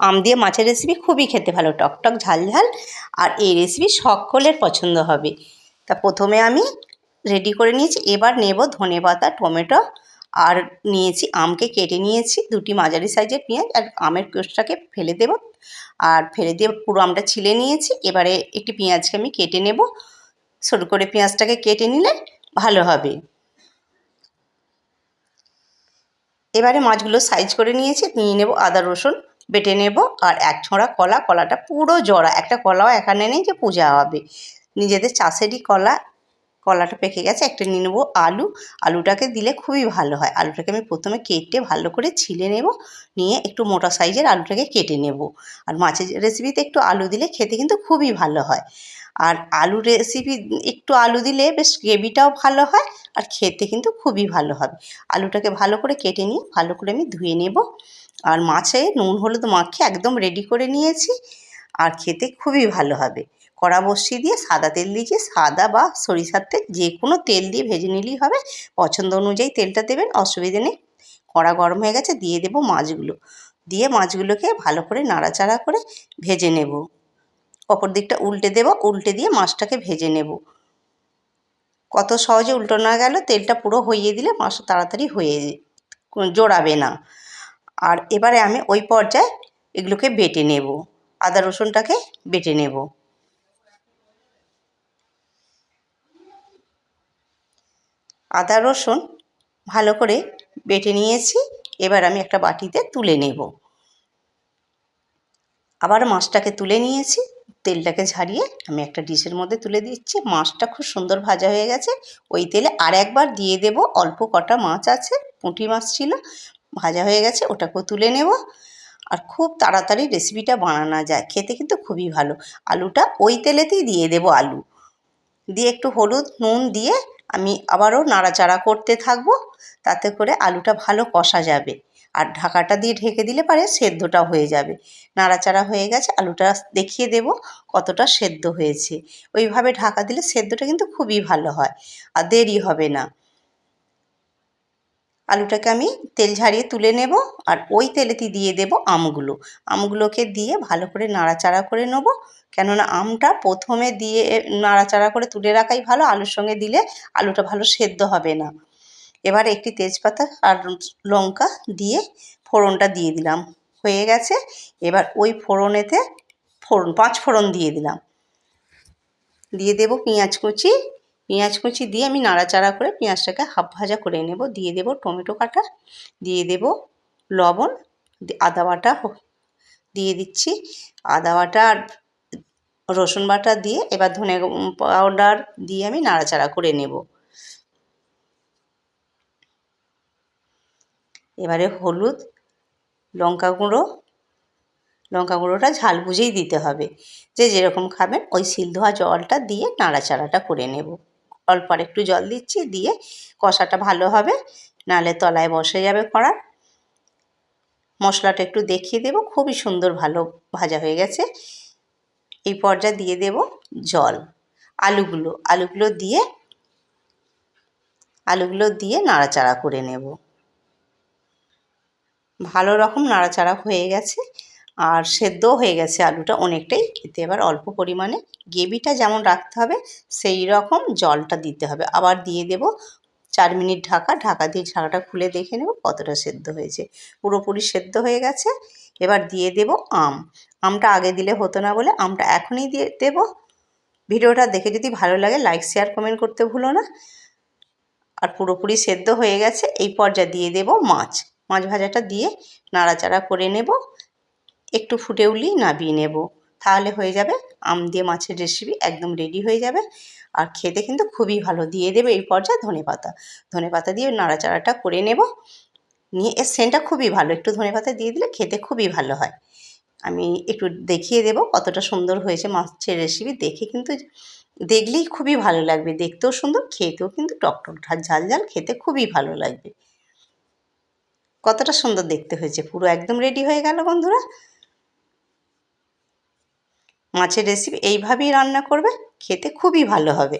আম দিয়ে মাছের রেসিপি খুবই খেতে ভালো। টকটক ঝাল ঝাল। আর এই রেসিপি সকলের পছন্দ হবে। তা প্রথমে আমি রেডি করে নিয়েছি। এবার নেব ধনে পাতা, টমেটো। আর নিয়েছি আমকে কেটে নিয়েছি। দুটি মাঝারি সাইজের পেঁয়াজ আর আমের কোষটাকে ফেলে দেব। আর ফেলে দিয়ে পুরো আমটা ছিলে নিয়েছি। এবারে একটি পেঁয়াজকে আমি কেটে নেব। সরু করে পেঁয়াজটাকে কেটে নিলে ভালো হবে। এবারে মাছগুলো সাইজ করে নিয়েছি। নিয়ে নেব আদা, রসুন। বেটে নেব আর এক ছোঁড়া কলা, কলাটা পুরো জড়া। একটা কলাও এখানে নেই যে পূজা হবে। নিজেদের চাষেরই কলা কলাটা পেকে গেছে, একটা নিয়ে নেব আলু। আলুটাকে দিলে খুবই ভালো হয়। আলুটাকে আমি প্রথমে কেটে ভালো করে ছিলে নেব, নিয়ে একটু মোটা সাইজের আলুটাকে কেটে নেব। আর মাছের রেসিপিতে একটু আলু দিলে খেতে কিন্তু খুবই ভালো হয়। আর আলু রেসিপি একটু আলু দিলে বেশ গ্রেভিটাও ভালো হয় আর খেতে কিন্তু খুবই ভালো হবে। আলুটাকে ভালো করে কেটে নিয়ে ভালো করে আমি ধুয়ে নেব। আর মাছে নুন হলুদ মাখিয়ে একদম রেডি করে নিয়েছি। আর খেতে খুবই ভালো হবে। কড়া বসিয়ে দিয়ে সাদা তেল দিয়েছি, সাদা বা সরিষার তেল, যে কোনো তেল দিয়ে ভেজে নিলেই হবে। পছন্দ অনুযায়ী তেলটা দেবেন, অসুবিধে নেই। কড়া গরম হয়ে গেছে, দিয়ে দেবো মাছগুলো। দিয়ে মাছগুলোকে ভালো করে নাড়াচাড়া করে ভেজে নেব। অপর দিকটা উল্টে দেব, উল্টে দিয়ে মাছটাকে ভেজে নেব। কত সহজে উল্টো না গেল, তেলটা পুরো হইয়ে দিলে মাছ তাড়াতাড়ি হয়ে জোড়াবে না। আর এবারে আমি ওই পর্যায়ে এগুলোকে বেটে নেব। আদা রসুনটাকে বেটে নেব। আদা রসুন ভালো করে বেটে নিয়েছি, এবার আমি একটা বাটিতে তুলে নেব। আবার মাছটাকে তুলে নিয়েছি, তেলটাকে ঝারিয়ে আমি একটা ডিশের মধ্যে তুলে দিচ্ছি। মাছটা খুব সুন্দর ভাজা হয়ে গেছে, ওই তেলে আর একবার দিয়ে দেব। অল্প কটা মাছ আছে, পুঁটি মাছ ছিল, ভাজা হয়ে গেছে, ওটাকেও তুলে নেব। আর খুব তাড়াতাড়ি রেসিপিটা বানানো যায়। খেতে কিন্তু খুবই ভালো। আলুটা ওই তেলেতেই দিয়ে দেব আলু। দিয়ে একটু হলুদ, নুন দিয়ে আমি আবারও নাড়াচাড়া করতে থাকব। তাতে করে আলুটা ভালো কষা যাবে। আর ঢাকাটা দিয়ে ঢেকে দিলে পারে সেদ্ধটা হয়ে যাবে। নাড়াচাড়া হয়ে গেছে, আলুটা দেখিয়ে দেব কতটা সেদ্ধ হয়েছে। ওইভাবে ঢাকা দিলে সেদ্ধটা কিন্তু খুবই ভালো হয়। আর দেরি হবে না। আলুটাকে আমি তেল ঝারিয়ে তুলে নেব আর ওই তেলেতে দিয়ে দেব আমগুলো। আমগুলোকে দিয়ে ভালো করে নাড়াচাড়া করে নেব। কেননা আমটা প্রথমে দিয়ে নাড়াচাড়া করে তুলে রাখাই ভালো, আলুর সঙ্গে দিলে আলুটা ভালো সেদ্ধ হবে না। এবার একটি তেজপাতা আর লঙ্কা দিয়ে ফোড়নটা দিয়ে দিলাম। হয়ে গেছে। এবার ওই ফোড়নেতে ফোড়ন, পাঁচ ফোড়ন দিয়ে দিলাম। দিয়ে দেব পেঁয়াজ কুচি পেঁয়াজ কুচি দিয়ে আমি নাড়াচাড়া করে পেঁয়াজটাকে হাফ ভাজা করে নেব। দিয়ে দেব টমেটো কাটা, দিয়ে দেব লবণ আদা বাটা দিয়ে দিচ্ছি। আদা বাটা আর রসুন বাটা দিয়ে এবার ধনে পাউডার দিয়ে আমি নাড়াচাড়া করে নেব। এবারে হলুদ, লঙ্কা গুঁড়ো, লঙ্কা গুঁড়োটা ঝাল বুঝেই দিতে হবে। যে যেরকম খাবেন ওই সিল ধোয়া জলটা দিয়ে নাড়াচাড়াটা করে নেব। অল্প আর একটু জল দিচ্ছি, দিয়ে কষাটা ভালো হবে নালে তলায় বসে যাবে কড়ার। মশলাটা একটু দেখিয়ে দেব, খুবই সুন্দর ভালো ভাজা হয়ে গেছে। এই পর্যায়ে দিয়ে দেব জল, আলুগুলো আলুগুলো দিয়ে আলুগুলো দিয়ে নাড়াচাড়া করে নেব। ভালো রকম নাড়াচাড়া হয়ে গেছে। আর সেদ্ধ হয়ে গেছে আলুটা অনেকটাই। এতে এবার অল্প পরিমাণে গ্রেভিটা যেমন রাখতে হবে, সেই রকম জলটা দিতে হবে। আবার দিয়ে দেব চার মিনিট ঢাকা। ঢাকা দিয়ে ঢাকাটা খুলে দেখে নেব কতটা সেদ্ধ হয়েছে। পুরোপুরি সেদ্ধ হয়ে গেছে। এবার দিয়ে দেব আম। আমটা আগে দিলে হতো না বলে আমটা এখনই দিয়ে দেব। ভিডিওটা দেখে যদি ভালো লাগে, লাইক, শেয়ার, কমেন্ট করতে ভুলো না। আর পুরোপুরি সেদ্ধ হয়ে গেছে। এই পর্যায়ে দিয়ে দেব মাছ। মাছ ভাজাটা দিয়ে নাড়াচাড়া করে নেব। একটু ফুটে উঠলেই নাবিয়ে নেব। তাহলে হয়ে যাবে, আম দিয়ে মাছের রেসিপি একদম রেডি হয়ে যাবে। আর খেতে কিন্তু খুবই ভালো। দিয়ে দেবে এই পর্যায়ে ধনে পাতা। ধনে পাতা দিয়ে নাড়াচাড়াটা করে নেব। নিয়ে এর সেন্টটা খুবই ভালো। একটু ধনে পাতা দিয়ে দিলে খেতে খুবই ভালো হয়। আমি একটু দেখিয়ে দেব কতটা সুন্দর হয়েছে মাছের রেসিপি দেখে কিন্তু দেখলেই খুবই ভালো লাগবে। দেখতেও সুন্দর, খেতেও কিন্তু টকটক ঝাল ঝাল খেতে খুবই ভালো লাগবে। কতটা সুন্দর দেখতে হয়েছে। পুরো একদম রেডি হয়ে গেল বন্ধুরা। মাছের রেসিপি এইভাবেই রান্না করবে খেতে খুবই ভালো হবে।